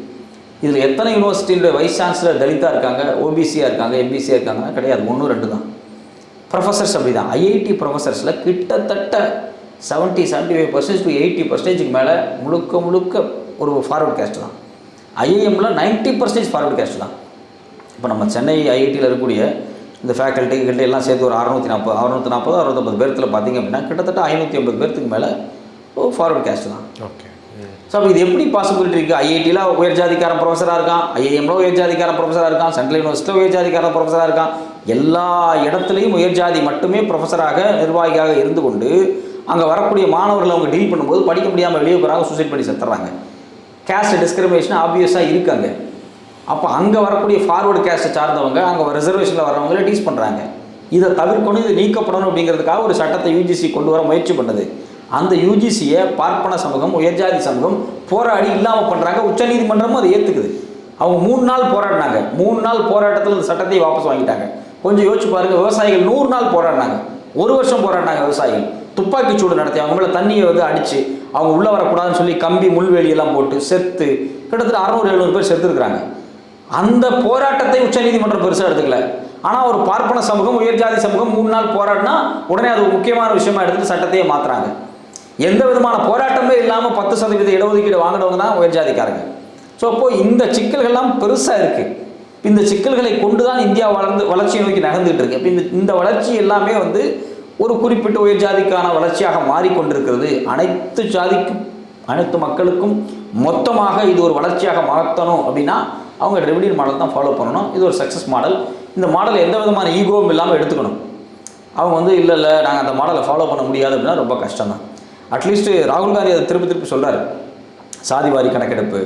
இதில் எத்தனை யூனிவர்சிட்டியோட வைஸ் சான்சலர் தலிதாக இருக்காங்க ஓபிசியாக இருக்காங்க எம்பிசியாக இருக்காங்கன்னா கிடையாது ஒன்று ரெண்டு தான். ப்ரொஃபஸர்ஸ் அப்படி தான் ஐஐடி ப்ரொஃபஸர்ஸில் கிட்டத்தட்ட seventy seventy five percentage to eighty பர்சன்டேஜுக்கு மேலே முழுக்க முழுக்க ஒரு ஃபார்வர்ட் கேஸ்ட் தான். ஐஐஎம்மில் நைன்ட்டி பர்சன்டேஜ் ஃபார்வர்ட் கேஸ்ட் தான். இப்போ நம்ம சென்னை ஐஐடியில் இருக்கக்கூடிய இந்த ஃபேக்கல்ட்டி கிட்ட எல்லாம் சேர்த்து ஒரு அறுநூத்தி நாற்பது அறுநூத்தி நாற்பது அறுநூத்தம்பது பேர்த்தில் பார்த்தீங்க அப்படின்னா கிட்டத்தட்ட ஐநூற்றி ஐம்பது பேர்த்துக்கு மேலே ஃபார்வர்ட் கேஸ்ட் தான். ஓகே ஸோ அப்போ இது எப்படி பாசிபிலிட்டி இருக்குது ஐஐடியில் உயர் ஜாதிக்காரன் ப்ரொஃபஸராக இருக்கான். ஐஐஎம்ல உயர் ஜாதிக்காரன் ப்ரொஃபஸராக இருக்கான். சென்ட்ரல் யூனிவர்சிட்டியில் உயர் ஜாதிக்காரன் ப்ரொஃபஸராக இருக்கான். எல்லா இடத்துலையும் உயர் ஜாதி மட்டுமே ப்ரொஃபஸராக நிர்வாகியாக இருந்து கொண்டு அங்கே வரக்கூடிய மாணவர்களை அவங்க டீல் பண்ணும்போது படிக்க முடியாமல் வெளியே போகிறாங்க சூசைட் பண்ணி செத்துறாங்க. கேஸ்ட் டிஸ்கிரிமினேஷன் ஆப்வியஸாக இருக்காங்க அப்போ அங்கே வரக்கூடிய ஃபார்வர்டு கேஸ்ட்டை சார்ந்தவங்க அங்கே ரிசர்வேஷனில் வரவங்களே டீஸ் பண்ணுறாங்க இதை தவிர்க்கணும் இது நீக்கப்படணும் அப்படிங்கிறதுக்காக ஒரு சட்டத்தை யூஜிசி கொண்டு வர முயற்சி பண்ணுது. அந்த யூஜிசியை பார்ப்பன சமூகம் உயர்ஜாதி சமூகம் போராடி இல்லாமல் பண்ணுறாங்க உச்சநீதிமன்றமும் அதை ஏற்றுக்குது அவங்க மூணு நாள் போராடினாங்க. மூணு நாள் போராட்டத்தில் இந்த சட்டத்தை வாபஸ் வாங்கிட்டாங்க. கொஞ்சம் யோசிச்சு பாருங்க விவசாயிகள் நூறு நாள் போராடினாங்க. ஒரு வருஷம் போராடினாங்க விவசாயிகள். துப்பாக்கி சூடு நடத்தி அவங்க மேலே தண்ணியை வந்து அடித்து அவங்க உள்ளே வரக்கூடாதுன்னு சொல்லி கம்பி முள்வேலியெல்லாம் போட்டு செத்து கிட்டத்தட்ட அறநூறு எழுநூறு பேர் செத்துருக்குறாங்க அந்த போராட்டத்தை உச்சநீதிமன்றம் பெருசாக எடுத்துக்கல. ஆனால் ஒரு பார்ப்பன சமூகம் உயர்ஜாதி சமூகம் மூணு நாள் போராடினா உடனே அது ஒரு முக்கியமான விஷயமா எடுத்துகிட்டு சட்டத்தையே மாற்றுறாங்க எந்த விதமான போராட்டமே இல்லாமல் பத்து சதவீத இடஒதுக்கீடு வாங்கினவங்க தான் உயர்ஜாதிக்காரங்க. ஸோ அப்போது இந்த சிக்கல்கள்லாம் பெருசாக இருக்குது இந்த சிக்கல்களை கொண்டு தான் இந்தியா வளர்ந்து வளர்ச்சியை நோக்கி நகர்ந்துகிட்டு இருக்கு. இப்போ இந்த இந்த வளர்ச்சி எல்லாமே வந்து ஒரு குறிப்பிட்ட உயர் ஜாதிக்கான வளர்ச்சியாக மாறிக்கொண்டிருக்கிறது. அனைத்து ஜாதிக்கும் அனைத்து மக்களுக்கும் மொத்தமாக இது ஒரு வளர்ச்சியாக மாற்றணும் அப்படின்னா அவங்க ரெவடியன் மாடல் தான் ஃபாலோ பண்ணணும். இது ஒரு சக்ஸஸ் மாடல் இந்த மாடல் எந்த விதமான ஈகோவும் இல்லாமல் எடுத்துக்கணும். அவங்க வந்து இல்லை இல்லை நாங்கள் அந்த மாடலை ஃபாலோ பண்ண முடியாது அப்படின்னா ரொம்ப கஷ்டம் தான் அட்லீஸ்ட் ராகுல் காந்தி அதை திருப்பி திருப்பி சொல்கிறார் சாதிவாரி கணக்கெடுப்பு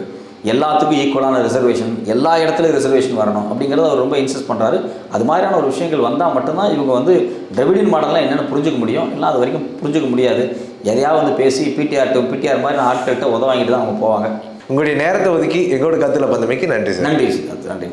எல்லாத்துக்கும் ஈக்குவலான ரிசர்வேஷன் எல்லா இடத்துலையும் ரிசர்வேஷன் வரணும் அப்படிங்கிறத அவர் ரொம்ப இன்சிஸ்ட் பண்ணுறாரு அது மாதிரியான ஒரு விஷயங்கள் வந்தால் மட்டும்தான் இவங்க வந்து டிவிடன் மாடல்லாம் என்னென்னு புரிஞ்சுக்க முடியும். இல்லை அது வரைக்கும் புரிஞ்சுக்க முடியாது. எதையாவது வந்து பேசி பிடிஆர் பிடிஆர் மாதிரி ஆட்கள்கிட்ட உதவாங்கிட்டு தான் அவங்க போவாங்க. உங்களுடைய நேரத்தை ஒதுக்கி எங்களோட கத்துல பந்தமைக்கு நன்றி சார். நன்றி நன்றி.